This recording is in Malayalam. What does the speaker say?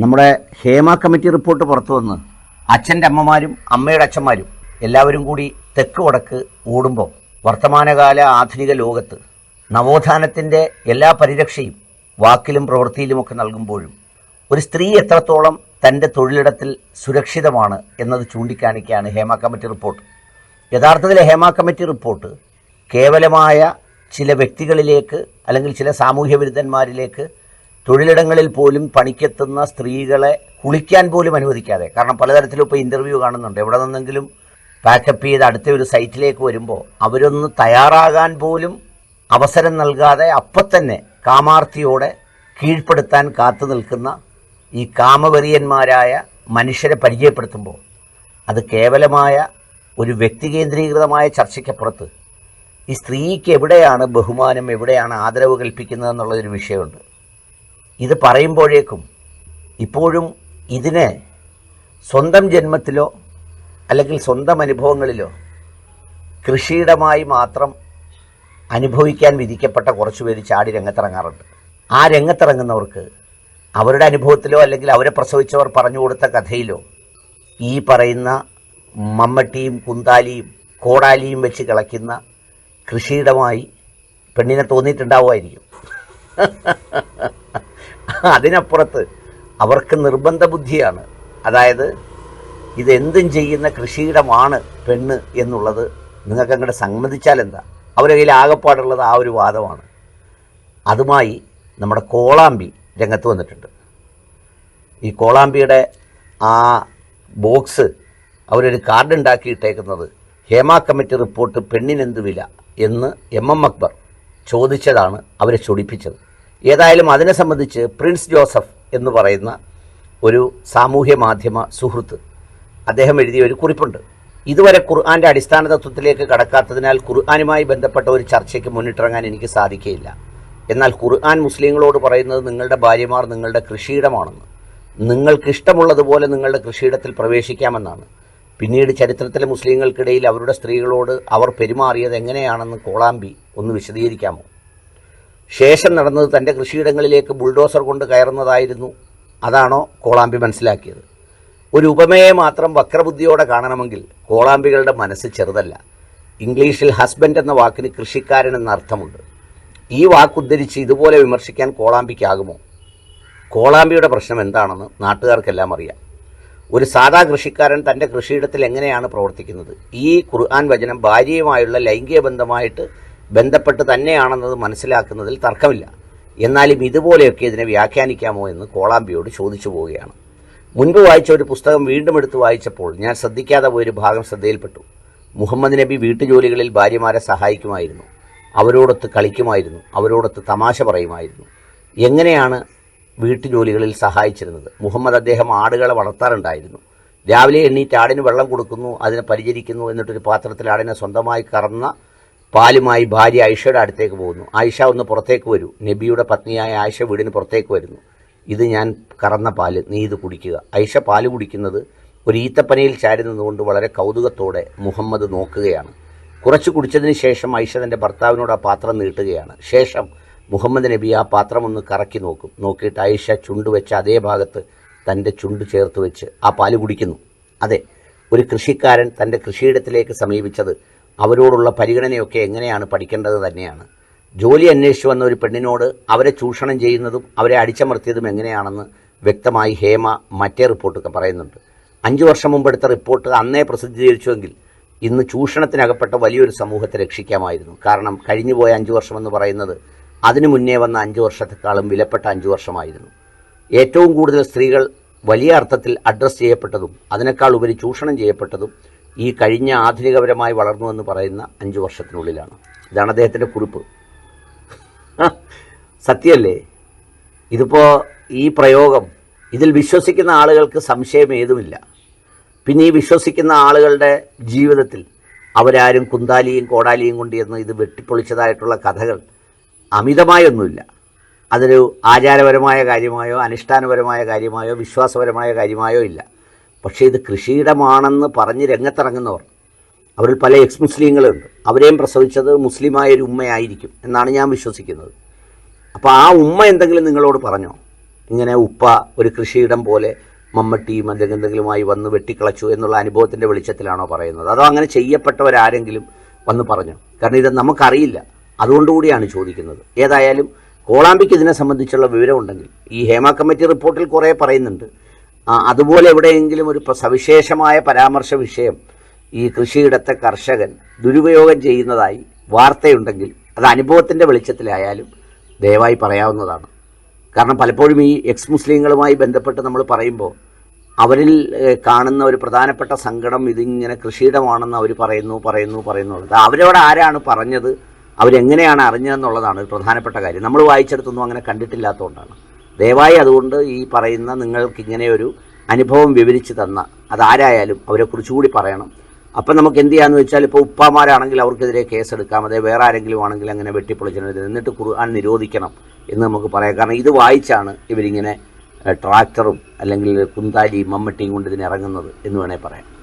നമ്മുടെ ഹേമ കമ്മിറ്റി റിപ്പോർട്ട് പുറത്തു വന്ന് അച്ഛന്റെ അമ്മമാരും അമ്മയുടെ അച്ഛന്മാരും എല്ലാവരും കൂടി തെക്ക് വടക്ക് ഓടുമ്പോൾ വർത്തമാനകാല ആധുനിക ലോകത്ത് നവോത്ഥാനത്തിന്റെ എല്ലാ പരിരക്ഷയും വാക്കിലും പ്രവൃത്തിയിലുമൊക്കെ നൽകുമ്പോഴും ഒരു സ്ത്രീ എത്രത്തോളം തന്റെ തൊഴിലിടത്തിൽ സുരക്ഷിതമാണ് എന്നത് ചൂണ്ടിക്കാണിക്കുകയാണ് ഹേമ കമ്മിറ്റി റിപ്പോർട്ട്. യഥാർത്ഥത്തിൽ ഹേമ കമ്മിറ്റി റിപ്പോർട്ട് കേവലമായ ചില വ്യക്തികളിലേക്ക് അല്ലെങ്കിൽ ചില സാമൂഹ്യ വിരുദ്ധന്മാരിലേക്ക് തൊഴിലിടങ്ങളിൽ പോലും പണിക്കെത്തുന്ന സ്ത്രീകളെ കുളിക്കാൻ പോലും അനുവദിക്കാതെ. കാരണം പലതരത്തിലും ഇപ്പോൾ ഇന്റർവ്യൂ കാണുന്നുണ്ട്. എവിടെ നിന്നെങ്കിലും പാക്കപ്പ് ചെയ്ത് അടുത്ത ഒരു സൈറ്റിലേക്ക് വരുമ്പോൾ അവരൊന്ന് തയ്യാറാകാൻ പോലും അവസരം നൽകാതെ അപ്പം തന്നെ കാമാർത്തിയോടെ കീഴ്പ്പെടുത്താൻ കാത്തു നിൽക്കുന്ന ഈ കാമവെറിയന്മാരായ മനുഷ്യരെ പരിചയപ്പെടുത്തുമ്പോൾ അത് കേവലമായ ഒരു വ്യക്തികേന്ദ്രീകൃതമായ ചർച്ചയ്ക്കപ്പുറത്ത് ഈ സ്ത്രീക്ക് എവിടെയാണ് ബഹുമാനം എവിടെയാണ് ആദരവ് കൽപ്പിക്കുന്നത് എന്നുള്ളൊരു വിഷയമുണ്ട്. ഇത് പറയുമ്പോഴേക്കും ഇപ്പോഴും ഇതിനെ സ്വന്തം ജന്മത്തിലോ അല്ലെങ്കിൽ സ്വന്തം അനുഭവങ്ങളിലോ കൃഷിയിടമായി മാത്രം അനുഭവിക്കാൻ വിധിക്കപ്പെട്ട കുറച്ച് പേര് ചാടി രംഗത്തിറങ്ങാറുണ്ട്. ആ രംഗത്തിറങ്ങുന്നവർക്ക് അവരുടെ അനുഭവത്തിലോ അല്ലെങ്കിൽ അവരെ പ്രസവിച്ചവർ പറഞ്ഞു കൊടുത്ത കഥയിലോ ഈ പറയുന്ന മമ്മട്ടിയും കുന്താലിയും കോടാലിയും വെച്ച് കിളയ്ക്കുന്ന കൃഷിയിടമായി പെണ്ണിനെ തോന്നിയിട്ടുണ്ടാവുമായിരിക്കും. അതിനപ്പുറത്ത് അവർക്ക് നിർബന്ധ ബുദ്ധിയാണ്. അതായത് ഇതെന്തും ചെയ്യുന്ന കൃഷിയിടമാണ് പെണ്ണ് എന്നുള്ളത് നിങ്ങൾക്ക് അങ്ങോട്ട് സമ്മതിച്ചാൽ എന്താ? അവരുടെ കയ്യിൽ ആകപ്പാടുള്ളത് ആ ഒരു വാദമാണ്. അതുമായി നമ്മുടെ കോളാമ്പി രംഗത്ത് വന്നിട്ടുണ്ട്. ഈ കോളാമ്പിയുടെ ആ ബോക്സ് അവരൊരു കാർഡ് ഉണ്ടാക്കിയിട്ടേക്കുന്നത് ഹേമ കമ്മിറ്റി റിപ്പോർട്ട് പെണ്ണിനെന്ത് വില എന്ന് എം എം അക്ബർ ചോദിച്ചതാണ് അവരെ ചൊടിപ്പിച്ചത്. ഏതായാലും അതിനെ സംബന്ധിച്ച് പ്രിൻസ് ജോസഫ് എന്ന് പറയുന്ന ഒരു സാമൂഹ്യ മാധ്യമ സുഹൃത്ത് അദ്ദേഹം എഴുതിയ ഒരു കുറിപ്പുണ്ട്. ഇതുവരെ ഖുർആാന്റെ അടിസ്ഥാന തത്വത്തിലേക്ക് കടക്കാത്തതിനാൽ ഖുർആാനുമായി ബന്ധപ്പെട്ട ഒരു ചർച്ചയ്ക്ക് മുന്നിട്ടിറങ്ങാൻ എനിക്ക് സാധിക്കുകയില്ല. എന്നാൽ ഖുർആൻ മുസ്ലിങ്ങളോട് പറയുന്നത് നിങ്ങളുടെ ഭാര്യമാർ നിങ്ങളുടെ കൃഷിയിടമാണെന്ന്. നിങ്ങൾക്കിഷ്ടമുള്ളതുപോലെ നിങ്ങളുടെ കൃഷിയിടത്തിൽ പ്രവേശിക്കാമെന്നാണ്. പിന്നീട് ചരിത്രത്തിലെ മുസ്ലിങ്ങൾക്കിടയിൽ അവരുടെ സ്ത്രീകളോട് അവർ പെരുമാറിയത് എങ്ങനെയാണെന്ന് കോളാമ്പി ഒന്ന് വിശദീകരിക്കാമോ? ശേഷം നടന്നത് തന്റെ കൃഷിയിടങ്ങളിലേക്ക് ബുൾഡോസർ കൊണ്ട് കയറുന്നതായിരുന്നു. അതാണോ കോളാമ്പി മനസ്സിലാക്കിയത്. ഒരു ഉപമയെ മാത്രം വക്രബുദ്ധിയോടെ കാണണമെങ്കിൽ കോളാമ്പികളുടെ മനസ്സ് ചെറുതല്ല. ഇംഗ്ലീഷിൽ ഹസ്ബൻഡ് എന്ന വാക്കിന് കൃഷിക്കാരൻ എന്ന അർത്ഥമുണ്ട്. ഈ വാക്കുദ്ധരിച്ച് ഇതുപോലെ വിമർശിക്കാൻ കോളാമ്പിക്കാകുമോ? കോളാമ്പിയുടെ പ്രശ്നം എന്താണെന്ന് നാട്ടുകാർക്കെല്ലാം അറിയാം. ഒരു സാധാ കൃഷിക്കാരൻ തന്റെ കൃഷിയിടത്തിൽ എങ്ങനെയാണ് പ്രവർത്തിക്കുന്നത്? ഈ ഖുർആൻ വചനം ഭാര്യയുമായുള്ള ലൈംഗിക ബന്ധമായിട്ട് ബന്ധപ്പെട്ട് തന്നെയാണെന്നത് മനസ്സിലാക്കുന്നതിൽ തർക്കമില്ല. എന്നാലും ഇതുപോലെയൊക്കെ ഇതിനെ വ്യാഖ്യാനിക്കാമോ എന്ന് കോളാമ്പിയോട് ചോദിച്ചു പോവുകയാണ്. മുൻപ് വായിച്ച ഒരു പുസ്തകം വീണ്ടും എടുത്ത് വായിച്ചപ്പോൾ ഞാൻ ശ്രദ്ധിക്കാതെ പോയൊരു ഭാഗം ശ്രദ്ധയിൽപ്പെട്ടു. മുഹമ്മദ് നബി വീട്ടുജോലികളിൽ ഭാര്യമാരെ സഹായിക്കുമായിരുന്നു. അവരോടൊത്ത് കളിക്കുമായിരുന്നു. അവരോടൊത്ത് തമാശ പറയുമായിരുന്നു. എങ്ങനെയാണ് വീട്ടുജോലികളിൽ സഹായിച്ചിരുന്നത്? മുഹമ്മദ് അദ്ദേഹം ആടുകളെ വളർത്താറുണ്ടായിരുന്നു. രാവിലെ എണ്ണീറ്റ് ആടിന് വെള്ളം കൊടുക്കുന്നു അതിനെ പരിചരിക്കുന്നു എന്നിട്ടൊരു പാത്രത്തിൽ ആടിനെ സ്വന്തമായി കറന്ന പാലുമായി ഭാര്യ ആയിഷയുടെ അടുത്തേക്ക് പോകുന്നു. ആയിഷ ഒന്ന് പുറത്തേക്ക് വരൂ. നബിയുടെ പത്നിയായ ആയിഷ വീടിന് പുറത്തേക്ക് വരുന്നു. ഇത് ഞാൻ കറന്ന പാൽ. നീ ഇത് കുടിക്കുക. ആയിഷ പാൽ കുടിക്കുന്നത് ഒരു ഈത്തപ്പനയിൽ ചാരുന്നതുകൊണ്ട് വളരെ കൗതുകത്തോടെ മുഹമ്മദ് നോക്കുകയാണ്. കുറച്ച് കുടിച്ചതിന് ശേഷം ഐഷ തന്റെ ഭർത്താവിനോട് ആ പാത്രം നീട്ടുകയാണ്. ശേഷം മുഹമ്മദ് നബി ആ പാത്രം ഒന്ന് കറക്കി നോക്കും. നോക്കിയിട്ട് ആയിഷ ചുണ്ട് വെച്ച് അതേ ഭാഗത്ത് തന്റെ ചുണ്ട് ചേർത്ത് വെച്ച് ആ പാൽ കുടിക്കുന്നു. അതെ ഒരു കൃഷിക്കാരൻ തന്റെ കൃഷിയിടത്തിലേക്ക് സമീപിച്ചത് അവരോടുള്ള പരിഗണനയൊക്കെ എങ്ങനെയാണ് പഠിക്കേണ്ടത് തന്നെയാണ്. ജോലി അന്വേഷിച്ചു വന്ന ഒരു പെണ്ണിനോട് അവരെ ചൂഷണം ചെയ്യുന്നതും അവരെ അടിച്ചമർത്തിയതും എങ്ങനെയാണെന്ന് വ്യക്തമായി ഹേമ മറ്റേ റിപ്പോർട്ടൊക്കെ പറയുന്നുണ്ട്. അഞ്ചു വർഷം മുമ്പ് എടുത്ത റിപ്പോർട്ട് അന്നേ പ്രസിദ്ധീകരിച്ചുവെങ്കിൽ ഇന്ന് ചൂഷണത്തിനകപ്പെട്ട വലിയൊരു സമൂഹത്തെ രക്ഷിക്കാമായിരുന്നു. കാരണം കഴിഞ്ഞുപോയ അഞ്ചു വർഷമെന്ന് പറയുന്നത് അതിനു മുന്നേ വന്ന അഞ്ചു വർഷത്തെക്കാളും വിലപ്പെട്ട അഞ്ചു വർഷമായിരുന്നു. ഏറ്റവും കൂടുതൽ സ്ത്രീകൾ വലിയ അർത്ഥത്തിൽ അഡ്രസ്സ് ചെയ്യപ്പെട്ടതും അതിനേക്കാൾ ഉപരി ചൂഷണം ചെയ്യപ്പെട്ടതും ഈ കഴിഞ്ഞ ആധുനികപരമായി വളർന്നു എന്ന് പറയുന്ന അഞ്ചു വർഷത്തിനുള്ളിലാണ്. ഇതാണ് അദ്ദേഹത്തിന്റെ കുറിപ്പ്. സത്യമല്ലേ? ഇതിപ്പോൾ ഈ പ്രയോഗം ഇതിൽ വിശ്വസിക്കുന്ന ആളുകൾക്ക് സംശയം ഏതുമില്ല. പിന്നെ ഈ വിശ്വസിക്കുന്ന ആളുകളുടെ ജീവിതത്തിൽ അവരാരും കുന്താലിയും കോടാലിയും കൊണ്ട് എന്ന് ഇത് വെട്ടിപ്പൊളിച്ചതായിട്ടുള്ള കഥകൾ അമിതമായൊന്നുമില്ല. അതൊരു ആചാരപരമായ കാര്യമായോ അനുഷ്ഠാനപരമായ കാര്യമായോ വിശ്വാസപരമായ കാര്യമായോ ഇല്ല. പക്ഷേ ഇത് കൃഷിയിടമാണെന്ന് പറഞ്ഞ് രംഗത്തിറങ്ങുന്നവർ. അവരിൽ പല എക്സ് മുസ്ലിങ്ങളുണ്ട്. അവരെയും പ്രസവിച്ചത് മുസ്ലിമായ ഒരു ഉമ്മയായിരിക്കും എന്നാണ് ഞാൻ വിശ്വസിക്കുന്നത്. അപ്പോൾ ആ ഉമ്മ എന്തെങ്കിലും നിങ്ങളോട് പറഞ്ഞോ? ഇങ്ങനെ ഉപ്പ ഒരു കൃഷിയിടം പോലെ മമ്മട്ടിയും അല്ലെങ്കിൽ എന്തെങ്കിലുമായി വന്ന് വെട്ടിക്കളച്ചു എന്നുള്ള അനുഭവത്തിന്റെ വെളിച്ചത്തിലാണോ പറയുന്നത്? അതോ അങ്ങനെ ചെയ്യപ്പെട്ടവരാരെങ്കിലും വന്ന് പറഞ്ഞു? കാരണം ഇത് നമുക്കറിയില്ല. അതുകൊണ്ടുകൂടിയാണ് ചോദിക്കുന്നത്. ഏതായാലും കോളാമ്പിക്ക് ഇതിനെ സംബന്ധിച്ചുള്ള വിവരമുണ്ടെങ്കിൽ ഈ ഹേമ കമ്മിറ്റി റിപ്പോർട്ടിൽ കുറേ പറയുന്നുണ്ട്. അതുപോലെ എവിടെയെങ്കിലും ഒരു സവിശേഷമായ പരാമർശ വിഷയം ഈ കൃഷിയിടത്തെ കർഷകൻ ദുരുപയോഗം ചെയ്യുന്നതായി വാർത്തയുണ്ടെങ്കിൽ അത് അനുഭവത്തിന്റെ വെളിച്ചത്തിലായാലും ദയവായി പറയാവുന്നതാണ്. കാരണം പലപ്പോഴും ഈ എക്സ് മുസ്ലിങ്ങളുമായി ബന്ധപ്പെട്ട് നമ്മൾ പറയുമ്പോൾ അവരിൽ കാണുന്ന ഒരു പ്രധാനപ്പെട്ട സങ്കടം ഇതിങ്ങനെ കൃഷിയിടമാണെന്ന് അവർ പറയുന്നു പറയുന്നു പറയുന്നു അവരോട് ആരാണ് പറഞ്ഞത്? അവരെങ്ങനെയാണ് അറിഞ്ഞതെന്നുള്ളതാണ് ഒരു പ്രധാനപ്പെട്ട കാര്യം. നമ്മൾ വായിച്ചെടുത്തൊന്നും അങ്ങനെ കണ്ടിട്ടില്ലാത്തതുകൊണ്ടാണ്. ദയവായി അതുകൊണ്ട് ഈ പറയുന്ന നിങ്ങൾക്ക് ഇങ്ങനെ ഒരു അനുഭവം വിവരിച്ച് തന്ന അതാരായാലും അവരെക്കുറിച്ച് കൂടി പറയണം. അപ്പം നമുക്ക് എന്ത് ചെയ്യാന്ന് വെച്ചാൽ ഇപ്പോൾ ഉപ്പാമാരാണെങ്കിൽ അവർക്കെതിരെ കേസെടുക്കാം. അതേ വേറെ ആരെങ്കിലും ആണെങ്കിൽ അങ്ങനെ വെട്ടിപ്പൊളിച്ചിട്ട് എന്നിട്ട് ഖുർആൻ നിരോധിക്കണം എന്ന് നമുക്ക് പറയാം. കാരണം ഇത് വായിച്ചാണ് ഇവരിങ്ങനെ ട്രാക്ടറും അല്ലെങ്കിൽ കുന്താലിയും മമ്മട്ടിയും കൊണ്ട് ഇതിന് ഇറങ്ങുന്നത് എന്ന് വേണേൽ പറയാം.